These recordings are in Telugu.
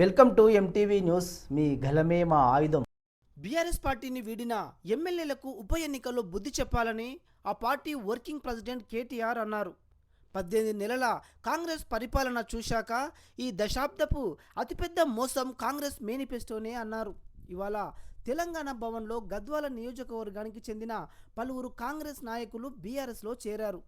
Welcome to MTV news. మీ గలమే మా ఆయుధం. బీఆర్ఎస్ పార్టీని వీడిన ఎమ్మెల్యేలకు ఉప ఎన్నికల్లో బుద్ధి చెప్పాలని ఆ పార్టీ వర్కింగ్ ప్రెసిడెంట్ కేటీఆర్ అన్నారు. పద్దెనిమిది నెలల కాంగ్రెస్ పరిపాలన చూశాక ఈ దశాబ్దపు అతిపెద్ద మోసం కాంగ్రెస్ మేనిఫెస్టోనే అన్నారు. ఇవాళ తెలంగాణ భవన్లో గద్వాల నియోజకవర్గానికి చెందిన పలువురు కాంగ్రెస్ నాయకులు బీఆర్ఎస్లో చేరారు.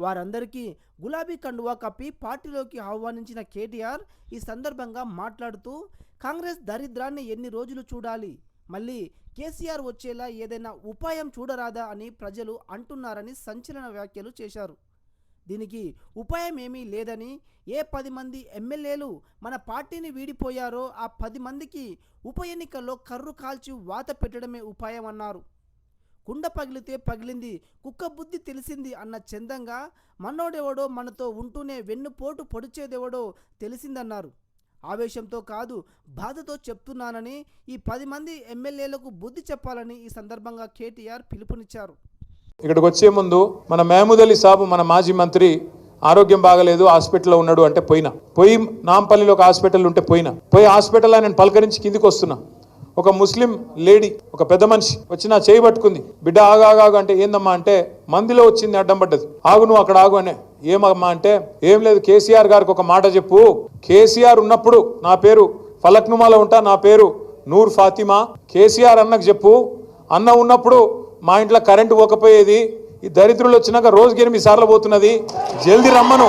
వారందరికీ గులాబీ కండువా కప్పి పార్టీలోకి ఆహ్వానించిన కేటీఆర్ ఈ సందర్భంగా మాట్లాడుతూ కాంగ్రెస్ దరిద్రాన్ని ఎన్ని రోజులు చూడాలి? మళ్ళీ కేసీఆర్ వచ్చేలా ఏదైనా ఉపాయం చూడరాదా? అని ప్రజలు అంటున్నారని సంచలన వ్యాఖ్యలు చేశారు. దీనికి ఉపాయం ఏమీ లేదని ఏ పది మంది ఎమ్మెల్యేలు మన పార్టీని వీడిపోయారో ఆ పది మందికి ఉప ఎన్నికల్లో కర్రు కాల్చి వాత పెట్టడమే ఉపాయం అన్నారు. కుండ పగిలితే పగిలింది కుక్క బుద్ధి తెలిసింది అన్న చందంగా మనోడెవడో మనతో ఉంటూనే వెన్నుపోటు పొడిచేదెవడో తెలిసిందన్నారు. ఆవేశంతో కాదు బాధతో చెప్తున్నానని ఈ పది మంది ఎమ్మెల్యేలకు బుద్ధి చెప్పాలని ఈ సందర్భంగా కేటీఆర్ పిలుపునిచ్చారు. ఇక్కడికి వచ్చే ముందు మన మహమూద్ అలీ సాబు మన మాజీ మంత్రి ఆరోగ్యం బాగలేదు హాస్పిటల్లో ఉన్నాడు అంటే పోయినా. పోయి నాంపల్లిలో ఒక హాస్పిటల్ ఉంటే పోయినా. పోయి హాస్పిటల్ ఆయన పలకరించి కిందికి వస్తున్నా. ఒక ముస్లిం లేడీ ఒక పెద్ద మనిషి వచ్చి నా చేయి పట్టుకుంది. బిడ్డ ఆగాగాగు అంటే ఏందమ్మా అంటే మందిలో వచ్చింది అడ్డం పడ్డది. ఆగు నువ్వు అక్కడ ఆగు అనే. ఏమమ్మా అంటే ఏం లేదు కేసీఆర్ గారికి ఒక మాట చెప్పు. కేసీఆర్ ఉన్నప్పుడు నా పేరు ఫలక్నుమాలో ఉంటా నా పేరు నూర్ ఫాతిమా. కేసీఆర్ అన్నకు చెప్పు. అన్న ఉన్నప్పుడు మా ఇంట్లో కరెంటు పోకపోయేది ఈ దరిద్రులు వచ్చినాక రోజుకి ఎనిమిది సార్లు పోతున్నది. జల్ది రమ్మను.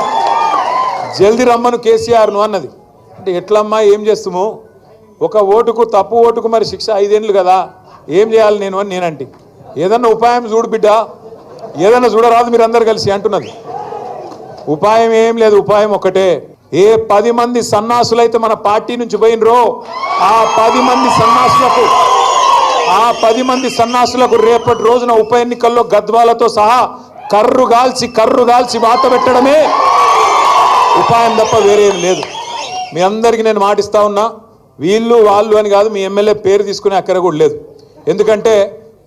జల్ది రమ్మను కేసీఆర్ను అన్నది. అంటే ఎట్లమ్మా ఏం చేస్తాము? ఒక ఓటుకు తప్పు ఓటుకు మరి శిక్ష ఐదేళ్ళు కదా. ఏం చేయాలి నేను అని నేనంటే. ఏదన్నా ఉపాయం చూడు బిడ్డ. ఏదన్నా చూడరాదు మీరు అందరు కలిసి అంటున్నది. ఉపాయం ఏం లేదు ఉపాయం ఒకటే ఏ పది మంది సన్నాసులైతే మన పార్టీ నుంచి పోయినరో ఆ పది మంది సన్నాసులకు ఆ పది మంది సన్నాసులకు రేపటి రోజున ఉప ఎన్నికల్లో గద్వాలతో సహా కర్రు గాల్చి కర్రు గాల్చి వాత పెట్టడమే ఉపాయం తప్ప వేరే లేదు. మీ అందరికీ నేను మాటిస్తా ఉన్నా వీళ్ళు వాళ్ళు అని కాదు మీ ఎమ్మెల్యే పేరు తీసుకునే అక్కర కూడా లేదు. ఎందుకంటే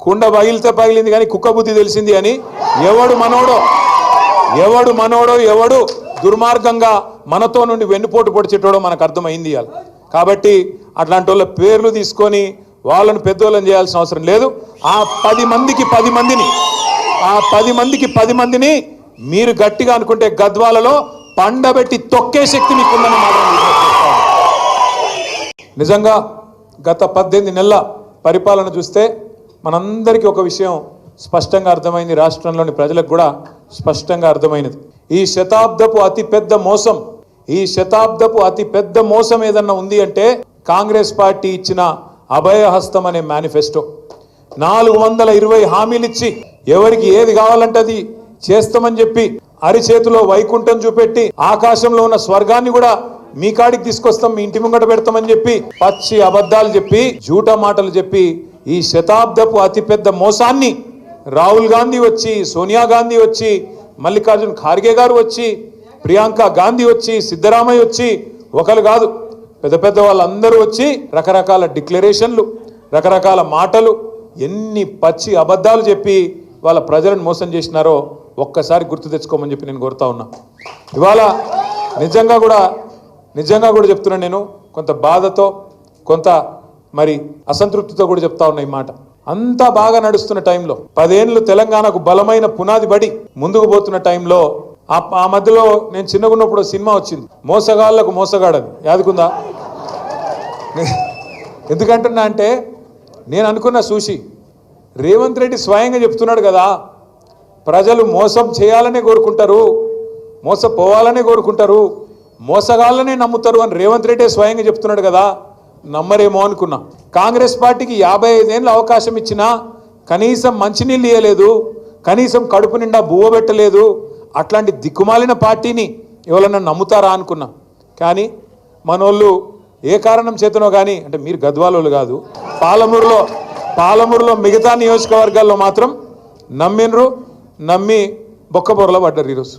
కుండ పగిలితే పగిలింది కానీ కుక్క బుద్ధి తెలిసింది అని ఎవడు మనోడో ఎవడు మనోడో ఎవడు దుర్మార్గంగా మనతో నుండి వెన్నుపోటు పొడిచేటోడో మనకు అర్థమైంది ఇవాళ. కాబట్టి అట్లాంటి వాళ్ళ పేర్లు తీసుకొని వాళ్ళని పెద్దోళ్ళని చేయాల్సిన అవసరం లేదు. ఆ పది మందికి పది మందిని ఆ పది మందికి పది మందిని మీరు గట్టిగా అనుకుంటే గద్వాలలో పండబెట్టి తొక్కే శక్తి మీకుందని మాత్రం నిజంగా గత పద్దెనిమిది నెలల పరిపాలన చూస్తే మనందరికీ ఒక విషయం స్పష్టంగా అర్థమైంది. రాష్ట్రంలోని ప్రజలకు కూడా స్పష్టంగా అర్థమైనది. ఈ శతాబ్దపు అతి పెద్ద మోసం ఈ శతాబ్దపు అతి పెద్ద మోసం ఏదన్నా ఉంది అంటే కాంగ్రెస్ పార్టీ ఇచ్చిన అభయహస్తం అనే మేనిఫెస్టో నాలుగు వందల ఇరవై హామీలు ఇచ్చి ఎవరికి ఏది కావాలంటే అది చేస్తామని చెప్పి అరిచేతిలో వైకుంఠం చూపెట్టి ఆకాశంలో ఉన్న స్వర్గాన్ని కూడా మీ కాడికి తీసుకొస్తాం మీ ఇంటి ముంగట పెడతామని చెప్పి పచ్చి అబద్ధాలు చెప్పి జూటా మాటలు చెప్పి ఈ శతాబ్దపు అతిపెద్ద మోసాన్ని రాహుల్ గాంధీ వచ్చి సోనియా గాంధీ వచ్చి మల్లికార్జున్ ఖార్గే గారు వచ్చి ప్రియాంక గాంధీ వచ్చి సిద్ధరామయ్య వచ్చి ఒకరు కాదు పెద్ద పెద్ద వాళ్ళందరూ వచ్చి రకరకాల డిక్లరేషన్లు రకరకాల మాటలు ఎన్ని పచ్చి అబద్ధాలు చెప్పి వాళ్ళ ప్రజలను మోసం చేసినారో ఒక్కసారి గుర్తు తెచ్చుకోమని చెప్పి నేను కోరుతా ఉన్నా. ఇవాళ నిజంగా కూడా నిజంగా కూడా చెప్తున్నాను నేను కొంత బాధతో కొంత మరి అసంతృప్తితో కూడా చెప్తా ఉన్నా ఈ మాట. అంతా బాగా నడుస్తున్న టైంలో పదేళ్ళు తెలంగాణకు బలమైన పునాది పడి ముందుకు పోతున్న టైంలో ఆ మధ్యలో నేను చిన్నగా ఉన్నప్పుడు సినిమా వచ్చింది. మోసగాళ్ళకు మోసగాడని. యాదుకుందా? ఎందుకంటున్నా అంటే నేను అనుకున్న చూసి రేవంత్ రెడ్డి స్వయంగా చెప్తున్నాడు కదా ప్రజలు మోసం చేయాలనే కోరుకుంటారు మోసపోవాలనే కోరుకుంటారు మోసగాళ్ళనే నమ్ముతారు అని రేవంత్ రెడ్డి స్వయంగా చెప్తున్నాడు కదా నమ్మరేమో అనుకున్నా. కాంగ్రెస్ పార్టీకి యాభై ఐదేళ్ళు అవకాశం ఇచ్చినా కనీసం మంచినీళ్ళు ఇవ్వలేదు కనీసం కడుపు నిండా బువ్వ పెట్టలేదు అట్లాంటి దిక్కుమాలిన పార్టీని ఎవరన్నా నమ్ముతారా అనుకున్నా. కానీ మనోళ్ళు ఏ కారణం చేతనో కానీ అంటే మీరు గద్వాలోళ్ళు కాదు పాలమూరులో పాలమూరులో మిగతా నియోజకవర్గాల్లో మాత్రం నమ్మినరు నమ్మి బొక్కబొరలో పడ్డారు ఈరోజు.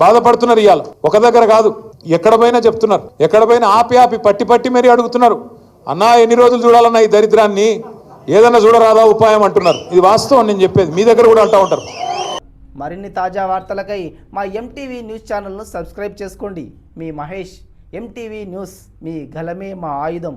బాధపడుతున్నారు ఇవాళ ఒక దగ్గర కాదు ఎక్కడ పోయినా చెప్తున్నారు. ఎక్కడ పోయినా ఆపి ఆపి పట్టి పట్టి మరీ అడుగుతున్నారు. అన్నా ఎన్ని రోజులు చూడాలన్నా ఈ దరిద్రాన్ని? ఏదన్నా చూడరాదా ఉపాయం అంటున్నారు. ఇది వాస్తవం నేను చెప్పేది. మీ దగ్గర కూడా అంటూ ఉంటారు. మరిన్ని తాజా వార్తలకై మా ఎంటీవీ న్యూస్ ఛానల్ను సబ్స్క్రైబ్ చేసుకోండి. మీ మహేష్ ఎంటీవీ న్యూస్ మీ గలమే మా ఆయుధం.